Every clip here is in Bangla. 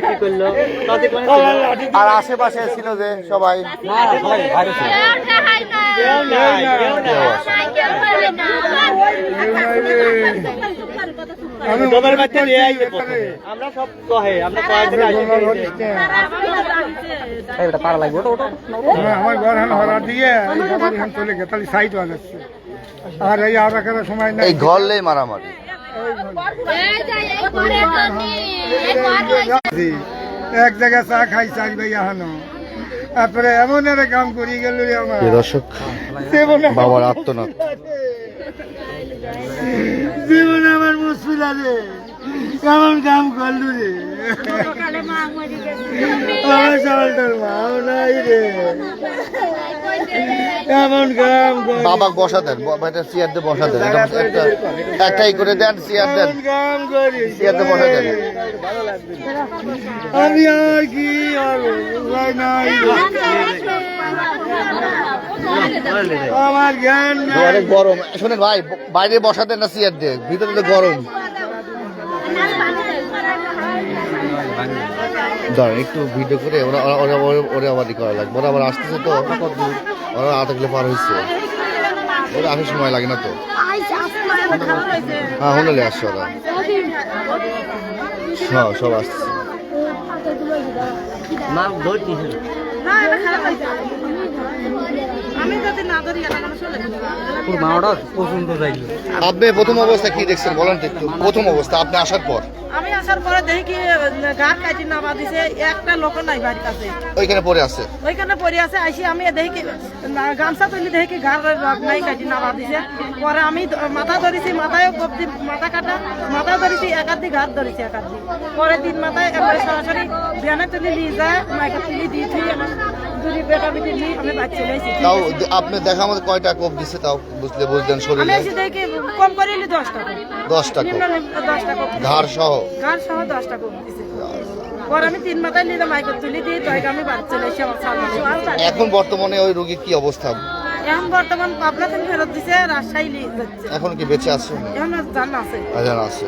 কি করল আর আশেপাশে ছিল যে সবাই। আমরা সব কহে আমরা আমার ঘর দিয়ে চলে গে তাহলে সাইড হয়ে যাচ্ছে আর এই আর সময় নাই। এই ঘরলেই মারামারি। এক জায়গায় চা খাই চাই ভাই এখানো তারপরে এমন একটা কাম করি গেল রে আমার। দর্শক বাবার আত্মনাথ। জীবনে আমার মুশকিল আছে। এমন কাম করলু রে। আমার চালটার মাও নাই রে। বাবা বসা দেন এটা চেয়ার দিয়ে বসা দেন একটাই করে দেন চেয়ার দেন। করি। চেয়ারতে বসা দেন। আমি আর কি আমার জ্ঞান অনেক গরম। শোনেন ভাই বাইরে বসা দেন না চেয়ার দিয়ে ভিতরে তো গরম। দাঁড়ান একটু ভিডিও করে ওরা ওরা ওরা ওরা- ওরা আবার ই করা লাগবে। ওরা আবার আসতেছে তো ওরা আধা কিলো পার হয়েছে। ওরা আসার সময় লাগে না তো। হ্যাঁ হলে আসছে ওরা। হ্যাঁ সব আসছে মা ধরছি মাওড়া পছন্দ যাইল আপনি প্রথম অবস্থা কি দেখছেন? বলেন একটু। প্রথম অবস্থা আপনি আসার পর? আমি আসার পরে দেখি কি গাছ কাটি নামা দিছে একটা লোক নাই বাড়ির কাছে ওইখানে পড়ে আছে? ওইখানে পড়ে আছে আইসি আমি দেখি কি গামছা তুলি দেখি কি নাই কাটি নামা দিছে। পরে আমি মাথা ধরেছি মাথায় কবজি মাথা কাটা মাথা ধরেছি একাধি ঘাট ধরেছি একাধি পরে তিন মাথায় সরাসরি বিয়ানে তুলি নিয়ে যায় মাইকে তুলি দিয়ে আমার তাও দে- আপনি দেখা মতো কয়টা কোপ দিচ্ছে তাও বুঝলে বুঝলেন শরীরে? কম করে দশটা কোপ। ঘাড় সহ? গান সহ দশ টাকা দিছে। পরে আমি তিন মাথায় নিলাম মাইকে তুলি দিয়ে তৈরি আমি বাড়ি চলে এসে আমার সামনে এখন বর্তমানে ওই রোগীর কি অবস্থা? এখন বর্তমান পাবনা থেকে ফেরত দিছে রাজশাহী নিয়ে যাচ্ছে। এখন কি বেঁচে আছে? এখন জানা আছে। আজান আছে।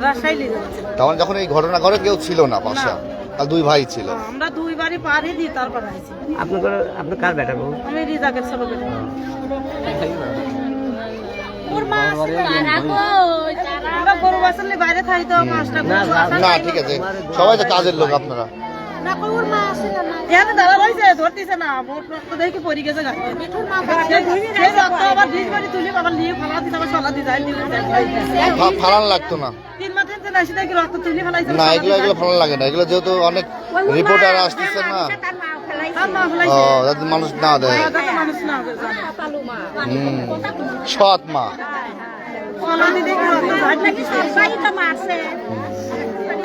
রাজশাহী নিয়ে যাচ্ছে। তখন যখন এই ঘটনা ঘটে কেউ ছিল না পাশা। আর দুই ভাই ছিল। আমরা দুই বাড়ি পারই দিই তারপর আইছি। আপনি করে আপনি কার বেটা বউ? আমি রিজাকের ছোট বেটা। আমরা গরু বাসলে বাইরে থাকি তো মাছটা না ঠিক আছে। সবাই তো কাজের লোক আপনারা। এখানে ধরতেছে না মোট রক্ত দেখি পড়ে গেছে গাড়িতে সেই রক্ত আবার ডিস বাড়ি তুলি আবার নিয়ে ফালা দিতে আবার সলা দিতে ফালান লাগতো না। তিন মাস থেকে আসি দেখি রক্ত তুলি ফেলাইছে না এগুলো এগুলো ফালান লাগে না এগুলো যেহেতু অনেক রিপোর্টার আসতেছে না। ও যাতে মানুষ না দেয়। হুম সৎ মা।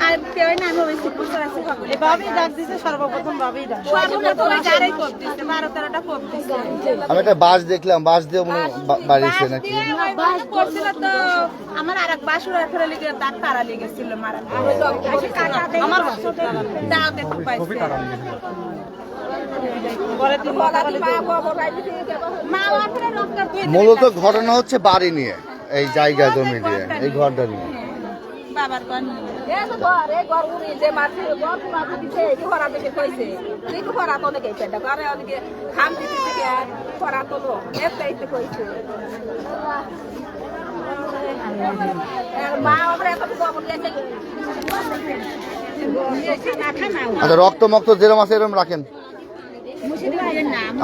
আর কেউ না আমি ওই সিপুর আছে এই ভাবেই ডাক দিছে সর্বপ্রথম ভাবেই ডাক। সর্বপ্রথম যারাই কোপ দিচ্ছে বারো তেরোটা কোপ দিচ্ছে আমি একটা বাস দেখলাম বাস দিয়ে মনে হয় বা- বাড়িয়েছে নাকি? তো আমার বাসুর লিগে দাঁত তারা লেগেছিল মারা। আমার পাইছে। মূলত ঘটনা হচ্ছে বাড়ি নিয়ে এই জায়গা জমি দিয়ে এই ঘরটা নিয়ে। বাবার গন ঘর এ ঘর উড়ি যে মারছে ঘর পুরা দিছে কি হরা দেখে কইছে। তুই কি হরা তো দেখে পেটা ঘরে ওদিকে খাম দিতে থেকে হরা তো লো এতে কইছে। আর মা ওপরে এত খবর দিয়েছে আচ্ছা রক্ত মক্ত যেরম আছে এরম রাখেন।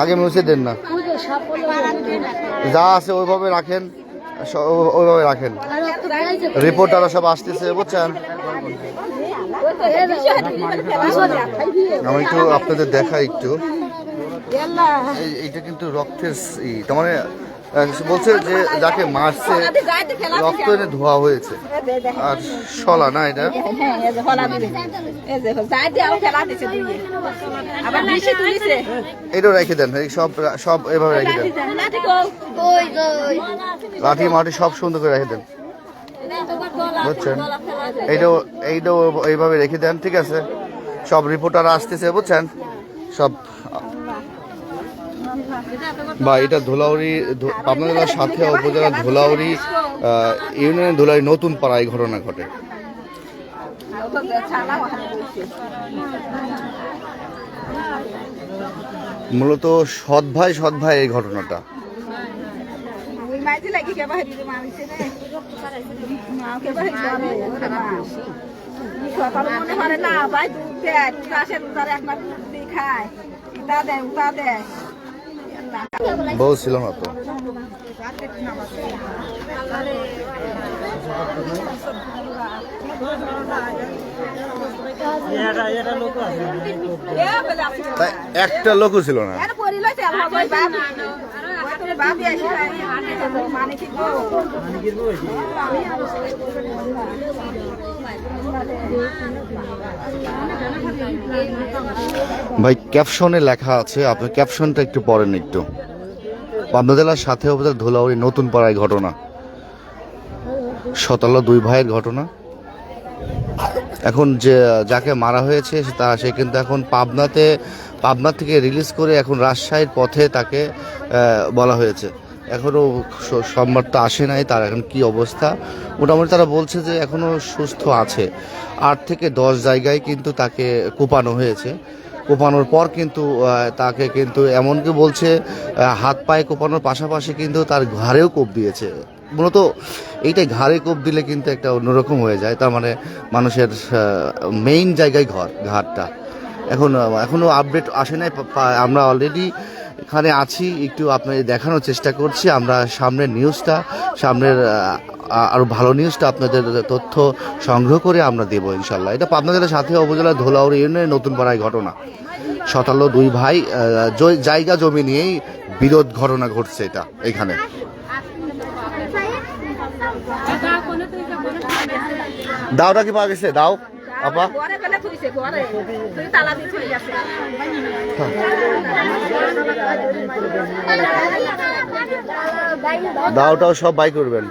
আগে মুছে দেন না যা আছে ওইভাবে রাখেন। ওইভাবে রাখেন। রিপোর্টাররা সব আসতেছে বুঝছেন? আমি একটু আপনাদের দেখাই একটু। এই- এইটা কিন্তু রক্তের ই, তার মানে বলছে যে যাকে মারছে, রক্ত এনে ধোয়া হয়েছে। আর শলা না এটা? এটাও রেখে দেন সব সব এভাবে রেখে দেন। লাঠি মাটি সব সুন্দর করে রেখে দেন। বুঝছেন? এইটাও এইটাও এইভাবে রেখে দেন, ঠিক আছে? সব রিপোর্টার আসতেছে, বুঝছেন? সব বা এটা ধুলাউড়ি জেলার সাথে উপজেলার ধুলাউড়ি ইউনিয়নের ধুলাউড়ি নতুন পাড়ায় এই ঘটনা ঘটে। মূলত সৎ ভাই সৎ ভাই এই ঘটনাটা। খায়। দেয় দেয়। বউ ছিল না একটা লোকও ছিল না। মানে ভাই ক্যাপশনে লেখা আছে আপনি ক্যাপশনটা একটু পড়েন একটু। পাবনা জেলার সাথে উপজেলার ধুলাউড়ি নতুন পাড়ায় ঘটনা। শতালো দুই ভাইয়ের ঘটনা। এখন যে, যাকে মারা হয়েছে তা, সে কিন্তু এখন পাবনাতে, পাবনা থেকে রিলিজ করে এখন রাজশাহীর পথে তাকে বলা হয়েছে। এখনও স- সংবাদটা আসে নাই, তার এখন কি অবস্থা? মোটামুটি তারা বলছে যে এখনও সুস্থ আছে। আট থেকে দশ জায়গায় কিন্তু তাকে কোপানো হয়েছে। কোপানোর পর কিন্তু তাকে কিন্তু এমনকি বলছে হাত পায়ে কোপানোর পাশাপাশি কিন্তু তার ঘাড়েও কোপ দিয়েছে। মূলত এইটাই ঘাড়ে কোপ দিলে কিন্তু একটা অন্যরকম হয়ে যায়। তার মানে মানুষের মেইন জায়গায় ঘর, ঘাটটা। এখন এখনও আপডেট আসে নাই আমরা অলরেডি এখানে আছি একটু আপনাদের দেখানোর চেষ্টা করছি। আমরা সামনের নিউজটা সামনের আহ, আ- আরও ভালো নিউজটা আপনাদের তথ্য সংগ্রহ করে আমরা দেবো ইনশাল্লাহ এটা জেলার সাথে উপজেলা ধোলাউড়ি ইউনিয়নের নতুন পাড়ায় ঘটনা। শতালো দুই ভাই জায়গা জমি নিয়েই বিরোধ ঘটনা ঘটছে এটা এখানে। দাওটা কি পাওয়া গেছে? দাও। আপা। দাওটাও সব বাই করবেন।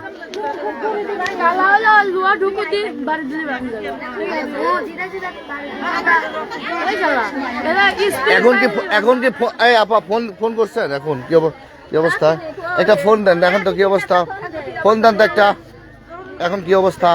এখন কি এখন কি আপা, ফোন ফোন করছেন? এখন কি কি অবস্থা? একটা ফোন দেন এখন তো কি অবস্থা। ফোন দেন তো একটা। এখন কি অবস্থা?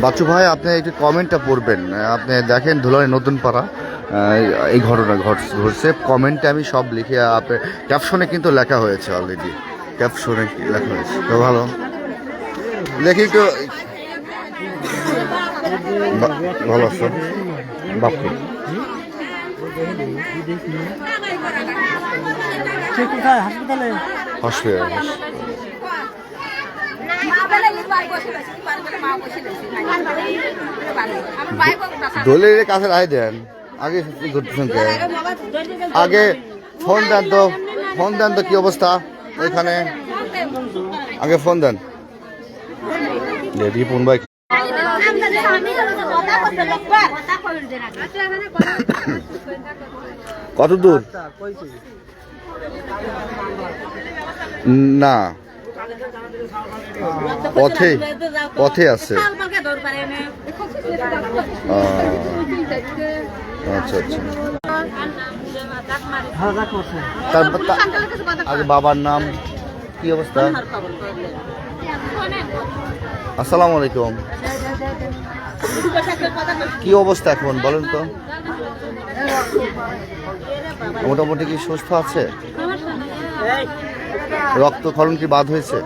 বাচ্চু ভাই, আপনি একটু কমেন্টটা পড়বেন। আপনি দেখেন ধুলার নতুন পাড়া। এই ঘটনা ঘট- ঘটছে। কমেন্টে আমি সব লিখে আপনার ক্যাপশনে কিন্তু লেখা হয়েছে অলরেডি ক্যাপশনে লেখা হয়েছে। তো ভালো। দেখি একটু ভালো আছো। বাপু দলের কাছে রায় দেন। আগে? আগে ফোন দেন তো, ফোন দেন তো কি অবস্থা ওইখানে আগে ফোন দেন। রিপন ভাই কত দূর? না। পথে পথে আছে। আচ্ছা আচ্ছা। তারপর আগে বাবার নাম, কি অবস্থা? আসসালামু আলাইকুম। কি অবস্থা এখন, বলেন তো? মোটামুটি কি সুস্থ আছে? রক্তক্ষরণ কি বাদ হয়েছে?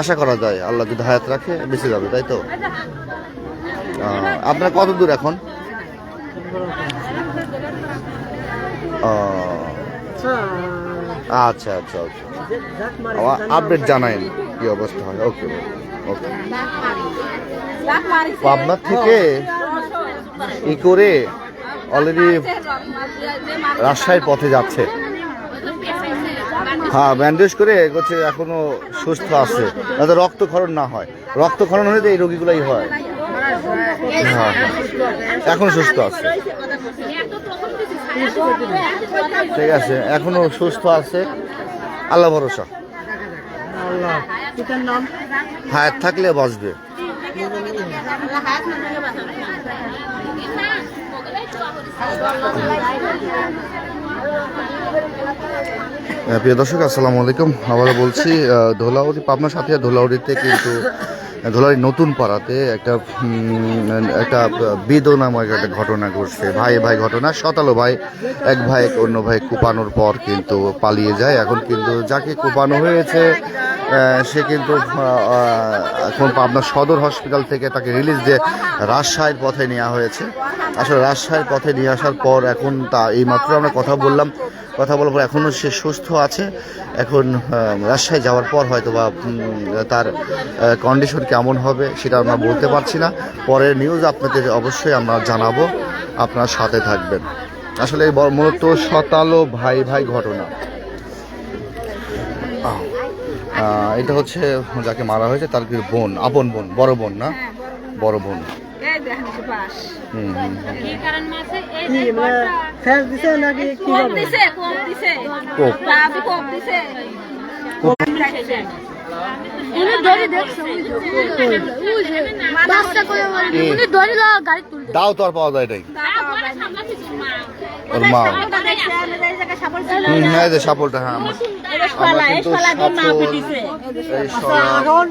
আশা করা যায়, আল্লাহ যদি হায়াত রাখে, বেঁচে যাবে, তাই তো? আপনার কত দূর এখন? আচ্ছা আচ্ছা ওকে আপডেট জানাইন কি অবস্থা হয়। ওকে ওকে পাবনা থেকে ই করে অলরেডি রাজশাহীর পথে যাচ্ছে? হ্যাঁ ব্যান্ডেজ করে হচ্ছে এখনও সুস্থ আছে। যাতে রক্তক্ষরণ না হয়। রক্তক্ষরণ হলে তো এই রোগীগুলোই হয় হ্যাঁ। এখন সুস্থ আছে। ঠিক আছে, এখনও সুস্থ আছে। আল্লাহ ভরসা। হায়াত থাকলে আহ, প্রিয় দর্শক আসসালামু আলাইকুম। আবার বলছি ধোলাউড়ি পাবনা সাথিয়া ধোলাউড়িতে কিন্তু ধোলাউড়ি নতুন পাড়াতে একটা একটা বেদনাময় একটা ঘটনা ঘটছে। ভাই ভাই ঘটনা শতালো ভাই, এক ভাই অন্য ভাই কুপানোর পর কিন্তু পালিয়ে যায়। এখন কিন্তু যাকে কুপানো হয়েছে সে কিন্তু এখন পাবনা সদর হসপিটাল থেকে তাকে রিলিজ দিয়ে রাজশাহীর পথে নেওয়া হয়েছে। আসলে রাজশাহীর পথে নিয়ে আসার পর এখন তা এইমাত্র আমরা কথা বললাম। কথা বলার পর এখনও সে সুস্থ আছে। এখন রাজশাহী যাওয়ার পর হয়তো বা তার কন্ডিশন কেমন হবে সেটা আমরা বলতে পারছি না। পরের নিউজ আপনাদের অবশ্যই আমরা জানাব। আপনার সাথে থাকবেন। আসলে এই মূলত শতালো ভাই ভাই ঘটনা। এটা হচ্ছে যাকে মারা হয়েছে তার কি বোন? আপন বোন বড় বোন না? বড় বোন। দাও তো আর পাওয়া যায় এটাই ওর মা। হ্যাঁ যে সাপলটা হ্যাঁ আমরা। আমরা কিন্তু সাপল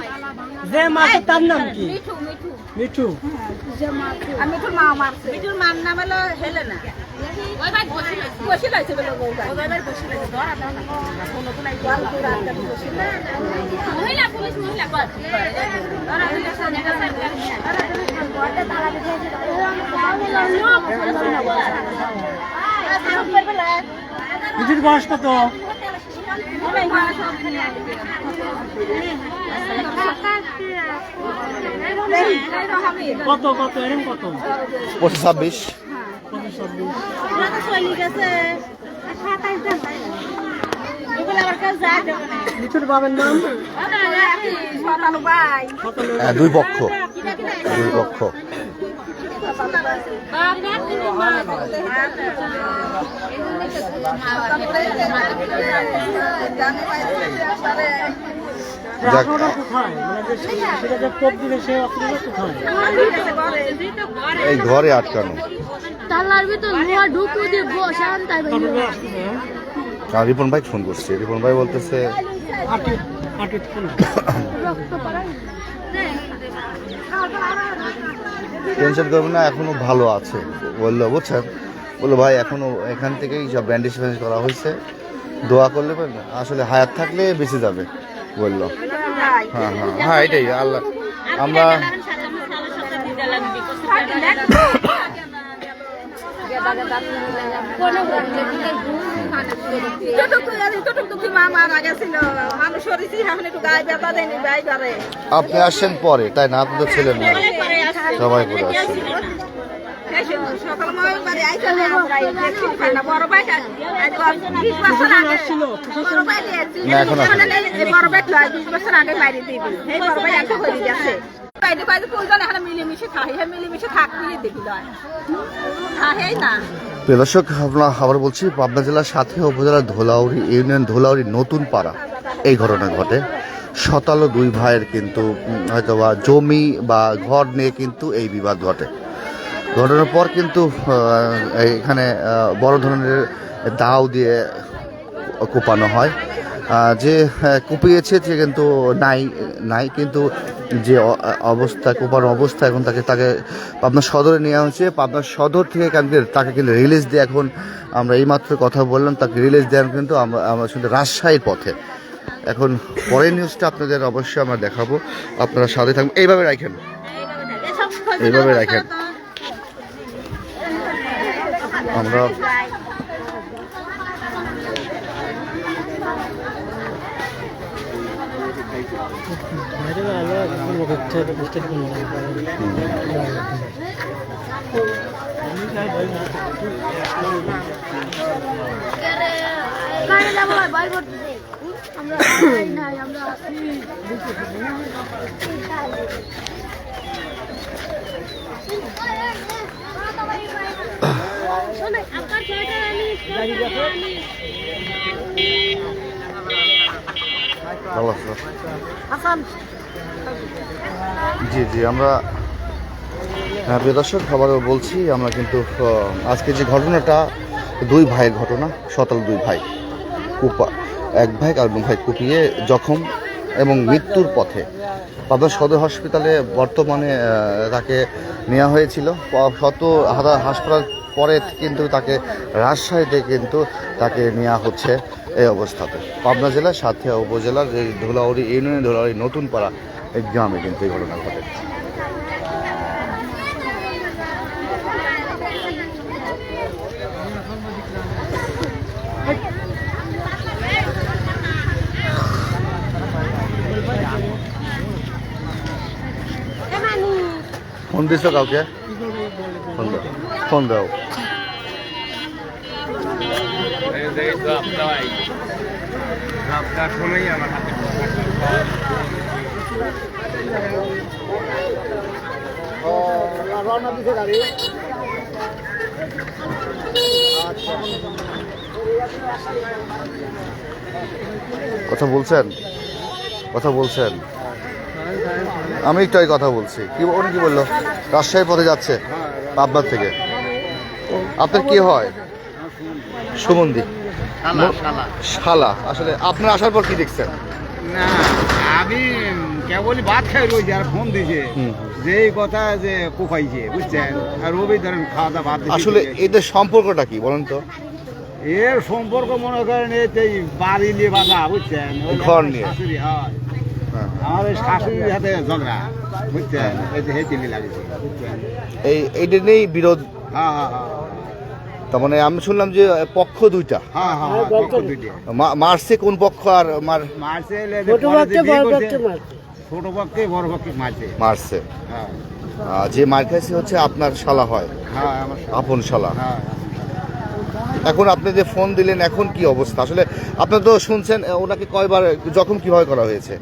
যে মাছের তার নাম কি? মিঠু? আমি তো মা মারছে। বিটুর মার নাম হলো হেলেনা। বসে বলে ধরা মহিলা পুলিশ মহিলা কর মিঠুর বয়স কত? কত কত এরকম কত? পঁচিশ ছাব্বিশ। ভাই হ্যাঁ দুই পক্ষ। দুই পক্ষ। এই ঘরে আটকানো। তালার ভিতর লোহা ঢুকু দিয়ে বসান তাই হ্যাঁ? আর রিপন ভাই ফোন করছে। রিপন ভাই বলতেছে আটে আটে কোন টেনশন করবেন না এখনও ভালো আছে। বলল, বুঝছেন? বলল, ভাই এখনও এখান থেকেই সব ব্যান্ডেজ ফ্যান্ডেজ করা হয়েছে। দোয়া করলে আসলে হায়াত থাকলে বেঁচে যাবে। বলল। হ্যাঁ হ্যাঁ হ্যাঁ এটাই, আল্লাহ। আমরা মা মারা গেছিল মানুষ হরিছি এখন একটু গায়ে ব্যথা দেয়নি গায়ে বাড়ে আপনি আসছেন পরে তাই না? আপনি তো ছিলেন না সবাই করে আসছেন সকাল ময় বাড়ি আইসা না আমরা দেখছি ঠান্ডা বড় ভাই বিশ বছর আগে বড় ভাই নিয়েছি না, এখন বাইরে বাইরে ফুলজন এখানে মিলেমিশে খাই হ্যাঁ মিলেমিশে থাকবি দেখি লয়। খাহেই না। প্রিয় দর্শক আমরা বলছি পাবনা জেলার সাথে উপজেলার ধোলাউড়ি ইউনিয়ন ধোলাউড়ি নতুন পাড়া। এই ঘটনা ঘটে। শতালো দুই ভাইয়ের কিন্তু উম, হয়তোবা জমি বা ঘর নিয়ে কিন্তু এই বিবাদ ঘটে। ঘটনার পর কিন্তু এখানে বড় ধরনের দাও দিয়ে কোপানো হয়। যে আহ, কুপিয়েছে সে কিন্তু নাই নাই কিন্তু যে অবস্থা কুপার অবস্থা এখন তাকে তাকে পাবনা সদরে নেওয়া হয়েছে। পাবনা সদর থেকে কিন্তু তাকে কিন্তু রিলিজ দিয়ে এখন আমরা এইমাত্র কথা বললাম তাকে রিলিজ দেন কিন্তু আমরা আমরা শুধু রাজশাহীর পথে। এখন পরের নিউজটা আপনাদের অবশ্যই আমরা দেখাবো। আপনারা সাথে থাকবেন এইভাবে রাখেন। এইভাবে রাখেন। আমরা গাড়ি যাব বাইর করতে দে। আমরা নাই আমরা আছি শোনে আপনার ছেলেটা আমি ভালো? জি জি, আমরা হ্যাঁ প্রিয় দর্শক, আবারও বলছি, আমরা কিন্তু আজকে যে ঘটনাটা, দুই ভাইয়ের ঘটনা সতাল দুই ভাই, কুপা, এক ভাই আর ভাই কুপিয়ে জখম এবং মৃত্যুর পথে। পাবনা সদর হসপিটালে বর্তমানে তাকে নেওয়া হয়েছিল। শত হাসপাতাল পরে কিন্তু তাকে রাজশাহীতে কিন্তু তাকে নেওয়া হচ্ছে। এই অবস্থাতে। পাবনা জেলার সাথে উপজেলার এই ধুলাউড়ি ইউনিয়নের ধুলাউড়ি নতুন পাড়া এই গ্রামে কিন্তু এই ঘটনা ঘটে। ফোন দিছো কাউকে? ফোন দাও। ফোন দাও। কথা বলছেন? কথা বলছেন? আমি একটু কথা বলছি। কি উনি কি বলল? রাজশাহী পথে যাচ্ছে পাবনার থেকে। আপনার কি হয়? সুমন্দি শালা আসলে আপনার আসার পর কি দেখছেন? না আমি কেবলই ভাত খাই রয়েছি আর ফোন হুম। যে এই কথা যে কোপাইছে বুঝছেন? আর রবি ধরেন খাওয়া দাওয়া ভাত আসলে এদের সম্পর্কটা কি বলেন তো? এর সম্পর্ক মনে করেন এই বাড়ি নিয়ে বাধা বুঝছেন? ঘর নিয়ে। শাশুড়ি হয়। হ্যাঁ। আমার শাশুড়ির হাতে ঝগড়া বুঝছেন? এই যে হেঁচিলি লাগছে বুঝছেন? এই এইটা নিয়েই বিরোধ? হ্যাঁ হ্যাঁ হ্যাঁ। তার মানে আমি শুনলাম যে পক্ষ দুইটা। হ্যাঁ হ্যাঁ হ্যাঁ পক্ষ দুইটা। মা- মারছে কোন পক্ষ আর মার মারছে যে পরে যে বিয়ে করছে, ছোট পক্ষে বড় পক্ষে মারছে। মারছে। হ্যাঁ। যে মার খাইছে হচ্ছে আপনার শালা হয়। হ্যাঁ আপন শালা। হ্যাঁ এখন আপনি যে ফোন দিলেন এখন কি অবস্থা? আসলে আপনি তো শুনছেন ওনাকে কয়বার জখম কীভাবে করা হয়েছে?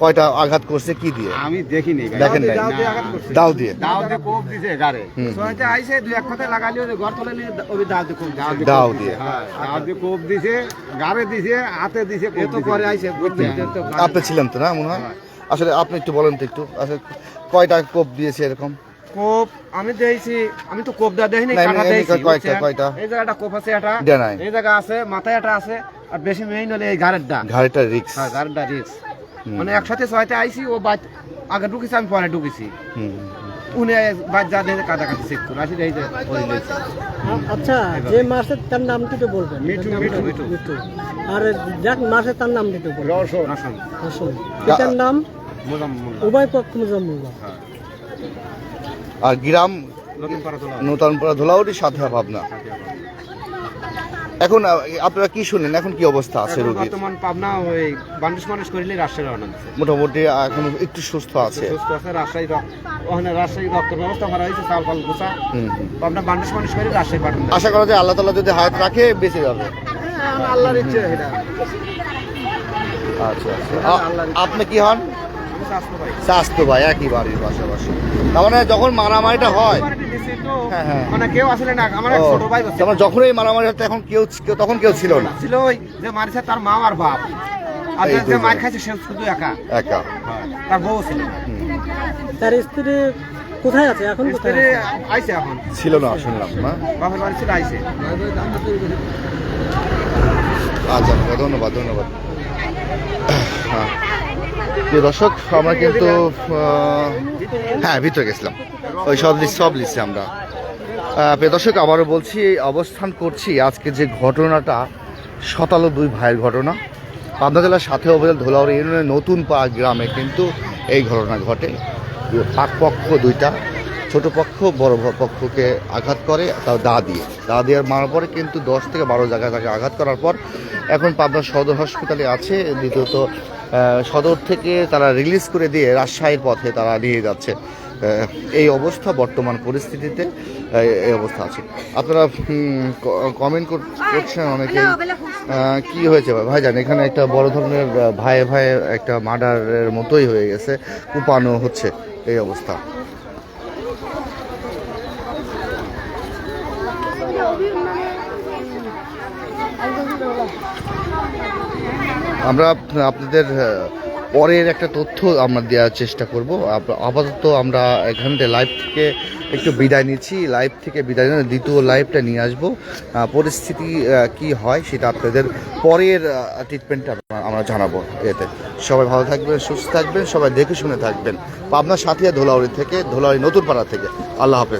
কয়টা আঘাত করছে কি দিয়ে? আমি দেখিনি। দেখেন নাই। দাও দিয়ে আঘাত করছে। দাও দিয়ে। দাও দিয়ে কোপ দিছে গারে। সোয়াতে আইছে দুই এক কথা লাগালি ওই ঘর তোলে নিয়ে ওই দাও দিয়ে কোপ দাও দাও দিয়ে। হ্যাঁ দাও দিয়ে কোপ দিছে গারে দিছে হাতে দিছে কোপ দিছে। পরে আইছে আপনি ছিলেন তো না মনে হয়? আসলে আপনি একটু বলেন তো একটু। আসলে কয়টা কোপ দিয়েছে এরকম? কোপ আমি দেখছি আমি তো কোপ দা দেখিনি কাটা দেখছি কয়টা- কয়টা? এই জায়গাটা কোপ আছে এটা। এই জায়গা আছে মাথায় এটা আছে আর বেশি মেইন হলে এই ঘাড়েরটা। ঘাড়িটা রিক্স হ্যাঁ ঘাড়েরটা রিস হুম। মানে একসাথে ছয়টা আইছি ও বাদ আগে ঢুকেছি আমি পরে ঢুকেছি। উনি বাদ যা চেক করে আসি দেখি যে ওই লইছে। আচ্ছা যে মাসে তার নামটি তো বলবেন। মিঠু মিঠু মিঠু। মিঠু। আর যাক মাসে তার নামটি তো বলবেন। রসন। রসন। আসুন পিতার নাম? উভয় পক্ষ মুজাম্মুল্লাহ আর গ্রাম নতুন পাড়া তোলা নূতনপাড়া সাথে ভাবনা। এখন আপনারা কি শুনেন? এখন কি অবস্থা আছে রোগী বর্তমান পাবনা ওই বান্ডিশ মানুষ করিলে রাজশাহী রওনা দিচ্ছে মোটামুটি এখন একটু সুস্থ আছে। সুস্থ আছে রাজশাহী ওখানে রাজশাহী রক্তের ব্যবস্থা করা হয়েছে চাল গোসা। পাবনা বান্ডিশ মানুষ করে রাজশাহী পাঠান আশা করা যায় আল্লাহ তালা যদি হায়াত রাখে বেঁচে যাবে। আল্লাহর ইচ্ছে এটা। আচ্ছা আচ্ছা। আপনি কি হন? স্বাস্থ্য ভাই। একই বাড়ির পাশাপাশি। তার মানে যখন মারামারিটা হয় হ্যাঁ, হ্যাঁ। মানে কেউ আসলে না আমার ছোট ভাই মানে যখন এই মারামারি হতো এখন কেউ তখন কেউ ছিল না। ছিল ওই যে মারিছে তার মা আর বাপ। আর যে- মার খাইছে সে শুধু একা। একা। তার বউ ছিল। তার স্ত্রী কোথায় আছে? এখন কোথায় স্ত্রী আইছে এখন। ছিল না শুনলাম না বাপের বাড়ি ছিল আইছে। আচ্ছা ধন্যবাদ ধন্যবাদ। হ্যাঁ। প্রিয় দর্শক, আমরা কিন্তু হ্যাঁ ভিতরে গেছিলাম। ওই সব লিস্ট সব লিস্টে আমরা। প্রিয় দর্শক, আবারও বলছি, অবস্থান করছি আজকে যে ঘটনাটা, শতালো দুই ভাইয়ের ঘটনা। পাবনা জেলার সাথে উপজেলা ধোলাউড়ি ইউনিয়নের নতুন পাড়া গ্রামে কিন্তু এই ঘটনা ঘটে। পাক পক্ষ দুইটা, ছোট পক্ষ, বড় পক্ষকে আঘাত করে, তাও দা দিয়ে। দা দিয়ে মারার পরে কিন্তু দশ থেকে বারো জায়গায় তাকে আঘাত করার পর এখন পাবনা সদর হসপিটালে আছে। দ্বিতীয়ত সদর থেকে তারা রিলিজ করে দিয়ে রাজশাহীর পথে তারা নিয়ে যাচ্ছে। এই অবস্থা বর্তমান পরিস্থিতিতে এই অবস্থা আছে। আপনারা কমেন্ট করছেন অনেকেই। কি হয়েছে? ভাই ভাইজান এখানে একটা বড় ধরনের ভাইয়ে ভাইয়ে একটা মার্ডারের মতোই হয়ে গেছে। কুপানো হচ্ছে এই অবস্থা। আমরা, আপনাদের পরের একটা তথ্য আমরা দেওয়ার চেষ্টা করব। আপাতত আমরা এখান থেকে লাইভ থেকে একটু বিদায় নিচ্ছি। লাইভ থেকে বিদায় নিয়ে দ্বিতীয় লাইভটা নিয়ে আসব। পরিস্থিতি কি হয় সেটা আপনাদের পরের ট্রিটমেন্টটা আমরা জানাব এতে। সবাই ভালো থাকবেন, সুস্থ থাকবেন, সবাই দেখে শুনে থাকবেন। পাবনা সাথিয়া ধোলাউড়ি থেকে, ধোলাউড়ি নতুন পাড়া থেকে। আল্লাহ হাফেজ।